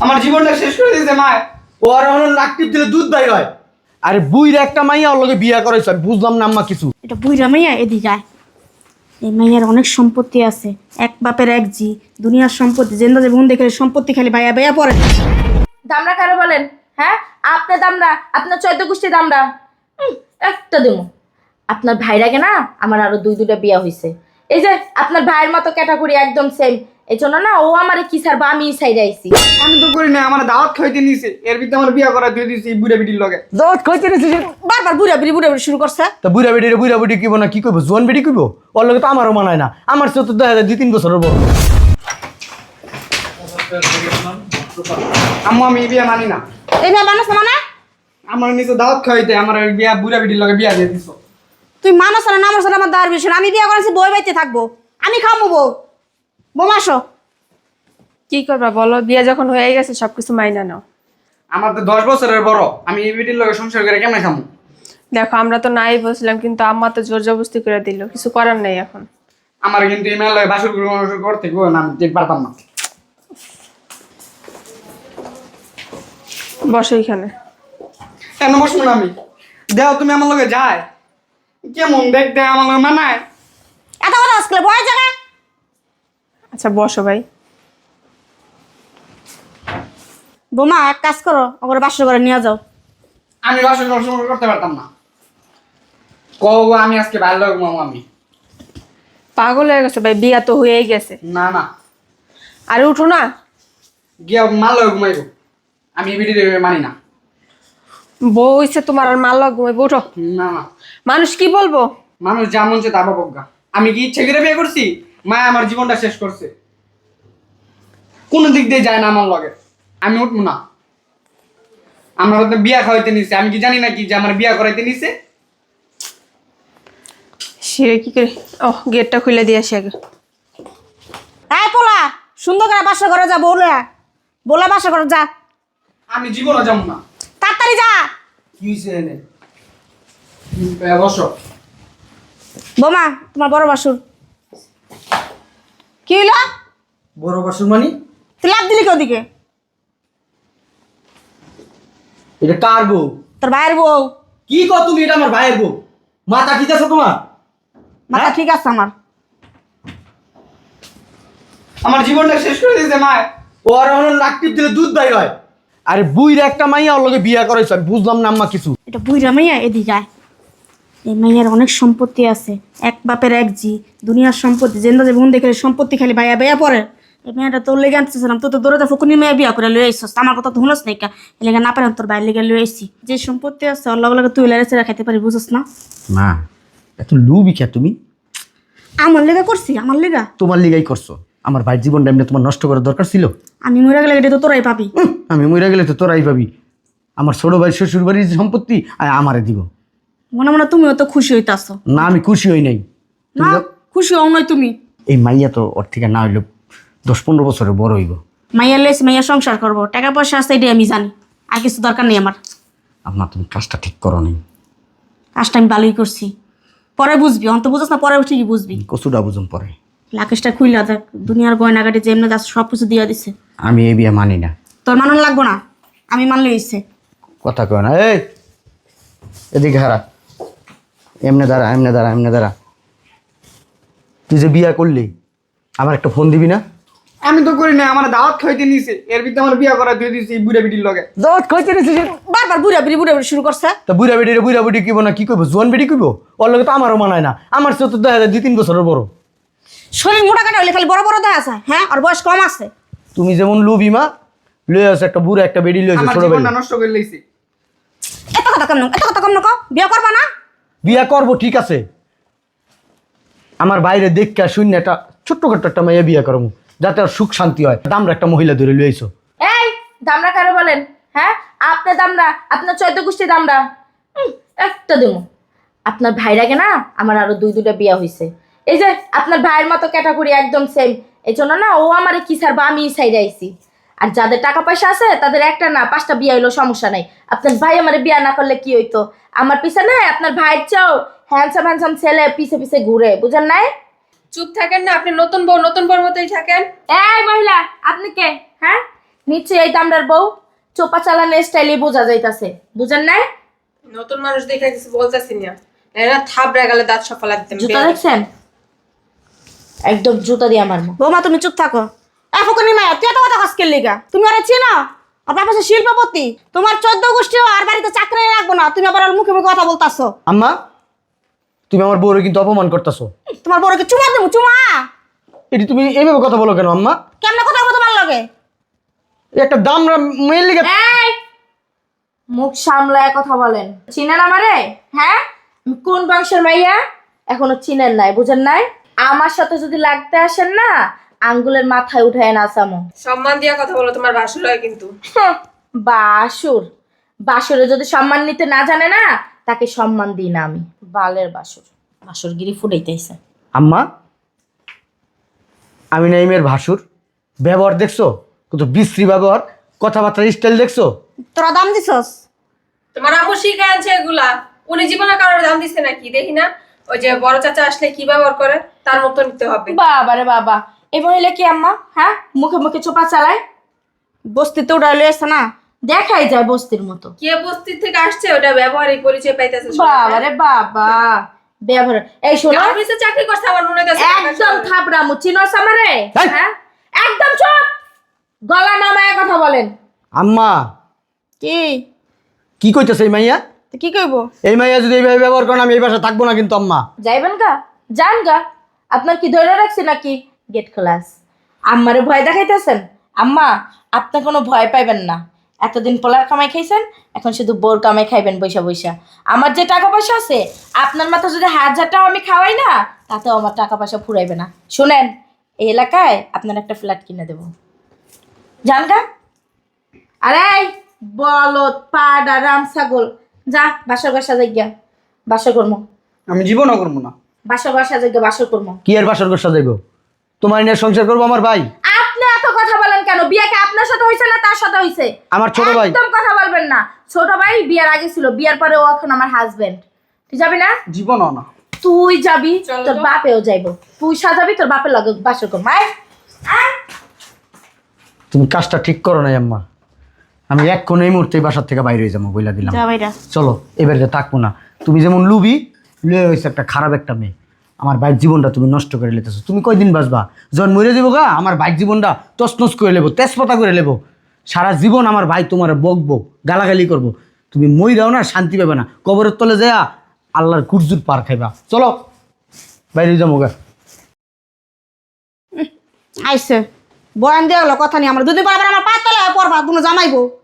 আমার জীবনটা শেষ করে দিয়েছে মা। ওর হলো নাক টিপ দিলে দুধ বাই হয়। আরে বুইর একটা মাইয়া ওর লগে বিয়া করাইছে আমি বুঝলাম না আম্মা কিছু। এটা বুইরা মাইয়া? এদিকে আয়। এই মাইয়ার অনেক সম্পত্তি আছে। এক বাপের এক জি। দুনিয়ার সম্পত্তি জেন্দা যে বোন দেখে সম্পত্তি খালি ভাইয়া ভাইয়া পড়ে দামরা কারও বলেন হ্যাঁ? আপনার দামরা আপনার চৈদ্দ গোষ্ঠী দামরা হুম, একটা দেবো। আপনার ভাইরাগে না আমার আরও দুই দুটা বিয়া হয়েছে এই যে আপনার ভাইয়ের মতো ক্যাটাগরি একদম সেম এই জন্য না ও আমারে কি সারবা আমি সাইডে আইছি। আমি তো করি না আমার দাওয়াত খাইতে নিয়েছে এর ভিতরে আমার বিয়া করা দিয়ে দিয়েছি বুড়া বিটির লগে। দাওয়াত খাইতে নিছে বারবার বুড়া বুড়ি বুড়া বুড়ি শুরু করছে। তা বুড়া বেটি রে বুড়া বেটি কিব না কি কইব? জোয়ান বেটি কইব? ওর লগে তো আমারও মানায় না। আমার তো দেখা যায় দুই তিন বছরের বড়। আম্মু আমি বিয়া মানি না। এই মেয়ে মানুষ না মানে? আমার নিচে দাওয়াত খাইতে আমার বিয়া বুড়া বিটির লগে বিয়া দিয়ে দিছো। তুই মানুষ না নামার সাথে আমার দাঁড় বিষয় আমি বিয়ে করেছি বই বাইতে থাকব। আমি খামো বউ। বোমাসো কি করবা বলো? বিয়ে যখন হয়ে গেছে সবকিছু মাইনা নাও। আমার তো দশ বছরের বড়। আমি এই বিটির লগে সংসার করে কেমন খামু? দেখো আমরা তো নাই বলছিলাম কিন্তু আম্মা তো জোর জবস্তি করে দিল। কিছু করার নেই এখন। আমার কিন্তু এই মেলায় বাসুর গ্রহণ করতে গো না আমি দেখতে পারতাম না। বসো এখানে। কেন বসবো না আমি? দেও তুমি আমার লগে যায়। কেমন দেখতে আমার লগে মানায়? এত কথা আজকে বয় জায়গা আচ্ছা বসো ভাই। বোমা এক কাজ করো ওর বাসর করে নিয়ে যাও। আমি বাসুর গ্রহণ করতে পারতাম না। কও আমি আজকে ভালো লাগবো আমি। পাগল হয়ে গেছে ভাই বিয়া তো হয়েই গেছে। না না। আরে উঠো না। গিয়া মাল লগে ঘুমাইবো। আমি বিটির মানি না। বউ হইছে তোমার আর মাল ঘুমাইবো উঠো। না না। মানুষ কি বলব? মানুষ যা মন চায় তা আমি কি ইচ্ছে করে বিয়ে করছি? মা আমার জীবনটা শেষ করছে। কোন দিক দিয়ে যায় না আমার লগে। আমি উঠবো না। আমার হয়তো বিয়া খাওয়াইতে নিছে। আমি কি জানি না কি যে আমার বিয়া করাইতে নিছে? সিরে কি করে? ও গেটটা খুলে দিয়ে আসি আগে। হ্যাঁ পোলা সুন্দর করে বাসর করে যা বৌলা বলা বাসর করে যা। আমি জীবনও যাব না। তাড়াতাড়ি যা। কি হয়েছে এনে? বসো। বোমা তোমার বড় বাসুর। কি হইল? বড় বাসুর মানি? তুই লাভ দিলি কে ওদিকে? এটা কার বউ? তোর ভাইয়ের বউ। কি কর তুমি? এটা আমার ভাইয়ের বউ। মাথা ঠিক আছে তোমার? মাথা হ্যাঁ? ঠিক আছে আমার। আমার জীবনটা শেষ করে দিয়েছে মা। ওর হলো নাক টিপ দিলে দুধ বাইর হয়। আরে বুইর একটা মাইয়া ওর লগে বিয়া করাইছে আমি বুঝলাম না আম্মা কিছু। এটা বুইরা মাইয়া এদিকে আয়। এই মাইয়ার অনেক সম্পত্তি আছে। এক বাপের এক জি দুনিয়ার সম্পত্তি জেন্দা যে বোন দেখে সম্পত্তি খালি ভাইয়া ভাইয়া পড়ে এই মেয়েটা তোর লেগে আনতেছিলাম তুই তো দৌড়াতে ফুকুনি মেয়ে বিয়া করে লয়ে আইসস আমার কথা তো শুনস নাই কা। লেগে না পারেন তোর বাইরে লেগে লয়ে আইসি যে সম্পত্তি আছে আল্লাহ লাগে তুই লেগে ছেড়ে খাইতে পারি বুঝস না? না এত লুবি কে তুমি? আমার লেগে করছি আমার লেগা? তোমার লিগাই করছ। আমার ভাই জীবনটা এমনি তোমার নষ্ট করার দরকার ছিল? আমি মরে গেলে এটা তো তোরাই পাবি। আমি মরে গেলে তো তোরাই পাবি। আমার ছোট ভাই শ্বশুর বাড়ির সম্পত্তি আর আমারে দিব। মনে মনে তুমিও তো খুশি হইতাছো। না আমি খুশি হই নাই। না খুশি হও নয় তুমি। এই মাইয়া তো ওর থেকে না হইলে দশ পনেরো বছরের বড় হইব। মাইয়া লেস মাইয়া সংসার করব। টাকা পয়সা আছে এটাই আমি জানি আর কিছু দরকার নেই আমার। আপনার তুমি কাজটা ঠিক করো নাই। কাজটা আমি ভালোই করছি। পরে বুঝবি অন্ত বুঝছ না পরে ঠিকই বুঝবি। কচুটা বুঝুন পরে। লাকেশটা খুইলা দেখ দুনিয়ার গয়না গয়নাগাটি যেমনি যাচ্ছে সব কিছু দিয়ে দিছে। আমি এই বিয়ে মানি না। তোর মানান লাগবো না আমি মানলে ইচ্ছে কথা কয় না এই! এদিকে হারা। এমনে দাঁড়া এমনে দাঁড়া এমনে দাঁড়া। তুই যে বিয়া করলি আমার একটা ফোন দিবি না? আমি তো করি না আমার দাওয়াত খাইতে নিছে। এর ভিতরে আমার বিয়া করা দিয়ে দিয়েছি বুড়া বিটির লগে। দাওয়াত খাইতে নিছিস বারবার বুড়া বুড়ি বুড়া বুড়ি শুরু করছে। তা বুড়া বেটি রে বুড়া বেটি কিব না কি কইব? জোয়ান বেটি কইব? ওর লগে তো আমারও মানায় না। আমার চেয়ে তো দেখা যায় দুই তিন বছরের বড়। শরীর মোটা কাটা হইলে খালি বড় বড় দেয় আছে হ্যাঁ? আর বয়স কম আছে। তুমি যেমন লুবি মা লয়ে আছে একটা বুড়া একটা বেডি লয়ে আছে আমার ছোট জীবনটা নষ্ট করে লইছি। এত কথা কম না এত কথা কম না কো বিয়ে করবা না? বিয়া করব ঠিক আছে। আমার বাইরে দেখা শূন্য একটা ছোট্ট খাট্ট একটা মেয়ে বিয়া করব যাতে আর সুখ শান্তি হয়। দামরা একটা মহিলা ধরে লইছো এই দামরা কারও বলেন? হ্যাঁ? আপনার দামরা আপনার চৈদ্দ গোষ্ঠী দামরা। হুম, একটা দেবো। আপনার ভাইরাগে না? আমার আরও দুই দুটা বিয়া হয়েছে এই যে আপনার ভাইয়ের মতো ক্যাটাগরি একদম সেম এই জন্য না ও আমারে কি সারবা আমি সাইডে আইছি। আর যাদের টাকা পয়সা আছে তাদের একটা না পাঁচটা বিয়া হইল সমস্যা নাই। আপনার ভাই আমার বিয়া না করলে কি হইতো? আমার পিছনে আপনার ভাইয়ের চাও হ্যান্ডসাম হ্যান্ডসাম ছেলে পিছে পিছে ঘুরে বুঝেন নাই? চুপ থাকেন না আপনি নতুন বউ নতুন বউর মতোই থাকেন। এই মহিলা আপনি কে? হ্যাঁ? নিশ্চয়ই এই দামদার বউ। চোপা চালানোর স্টাইলে বোঝা যাইতাছে বুঝেন নাই? নতুন মানুষ দেখে কিছু বলতেছি না। এরা থাবড়ে গেলে দাঁত সফল একদম জুতা দেখছেন? একদম জুতা দিয়ে আমার বৌমা তুমি চুপ থাকো। মায়া তুই এত কথা লিগা? তুমি ওরা চিনো? আর বাবা সে শিল্পপতি। তোমার চোদ্দ গোষ্ঠীও আর বাড়িতে চাকরি রাখব না তুমি আবার ওর মুখে মুখে কথা বলতাছো। আম্মা তুমি আমার বউরে কিন্তু অপমান করতেছো। তোমার বড়কে চুমা দেবো চুমা! এটি তুমি এইভাবে কথা বলো কেন আম্মা? কেমনে কথা বলতে তোমার লগে? এই একটা দাম মেয়ের লিগে এই! মুখ সামলায় কথা বলেন। চিনেন আমারে? হ্যাঁ? আমি কোন বংশের মাইয়া? এখনও চিনেন নাই বুঝেন নাই? আমার সাথে যদি লাগতে আসেন না আঙ্গুলের মাথায় উঠায় না নাচামো সম্মান দিয়া কথা বলো তোমার বাসুর হয় কিন্তু। বাসুর। বাসুরে যদি সম্মান নিতে না জানে না তাকে সম্মান দিই না আমি। বালের বাসুর। বাসুর গিরি ফুটাইতেছে। আম্মা আমি নাইমের ভাসুর। ব্যবহার দেখছ? কত বিশ্রী ব্যবহার। কথাবার্তার স্টাইল দেখছ? তোরা দাম দিছস? তোমার আম্মু শিখে আনছে এগুলা। উনি জীবনে কারোর দাম দিছে নাকি? দেখি না। ওই যে বড় চাচা আসলে কি ব্যবহার করে? তার মতো নিতে হবে। বাবা রে বাবা এই মহিলা কি আম্মা? হ্যাঁ? মুখে মুখে চোপা চালায় বস্তিতে উড়াই লই আসছে না? দেখাই যায় বস্তির মতো। কে বস্তির থেকে আসছে? ওটা ব্যবহারই পরিচয় পাইতেছে বাবা রে বাবা। ব্যবহার। এই শোনো। অফিসে চাকরি করছে আমার মনে হইতেছে একদম থাপড়ামু। চিনস আমারে? হ্যাঁ? একদম চুপ। গলা নামায় কথা বলেন। আম্মা। কি? কি কইতেছে এই মাইয়া? তো কি কইবো? এই মাইয়া যদি এইভাবে ব্যবহার করেন আমি এই বাসায় থাকব না কিন্তু আম্মা। যাইবেন গা? যান গা। আপনার কি ধরে রাখছি নাকি? গেট ক্লাস আম্মারে ভয় দেখাইতেছেন? আম্মা আপনি কোনো ভয় পাইবেন না। এতদিন পোলার কামাই খাইছেন এখন শুধু বোর কামাই খাইবেন বৈশা বৈশা আমার যে টাকা পয়সা আছে আপনার মাথা যদি হাজার টাকা আমি খাওয়াই না তাতেও আমার টাকা পয়সা ফুরাইবে না। শুনেন এই এলাকায় আপনার একটা ফ্ল্যাট কিনে দেবো। যান গা। আরে বলদ পাডা রাম ছাগল যা বাসর বাসা বাসা জায়গা বাসা করব আমি জীবনও করব না। বাসা বাসা জায়গা বাসা করব কি আর বাসর গোসা যাইব তোমার নিয়ে সংসার করব আমার ভাই? আপনি এত কথা বলেন কেন? বিয়ে কি আপনার সাথে হয়েছে না তার সাথে হয়েছে আমার ছোট ভাই। একদম কথা বলবেন না। ছোট ভাই বিয়ের আগে ছিল বিয়ের পরে ও এখন আমার হাজবেন্ড তুই যাবি না? জীবনও না। তুই যাবি তোর বাপেও যাইব। তুই সাজাবি তোর বাপের লগে বাসর কর মাই তুমি কাজটা ঠিক করো না আম্মা। আমি এক কোন এই মুহূর্তে বাসার থেকে বাইরে হয়ে যাব বইলা দিলাম। চলো এবারে থাকব না। তুমি যেমন লুবি লুয়ে হয়েছে একটা খারাপ একটা মেয়ে। আমার বাইক জীবনটা তুমি নষ্ট করে লেতেছো। তুমি কয়দিন বাঁচবা? যখন মরে যাব গা, আমার বাইক জীবনটা তছনছ করে নেব তেজপাতা করে নেব সারা জীবন আমার ভাই তোমার বকবো, গালাগালি করব। তুমি মইরাও না, শান্তি পাবে না। কবরের তলে যায়া আল্লাহর কুরজুর পার খাইবা। চলো, বাইরে যাব গা। আইসে। বয়ান গেলো কথা নিয়ে আমরা দুদিন পর আমার পা তলে পরবা দুনো জামাইবো।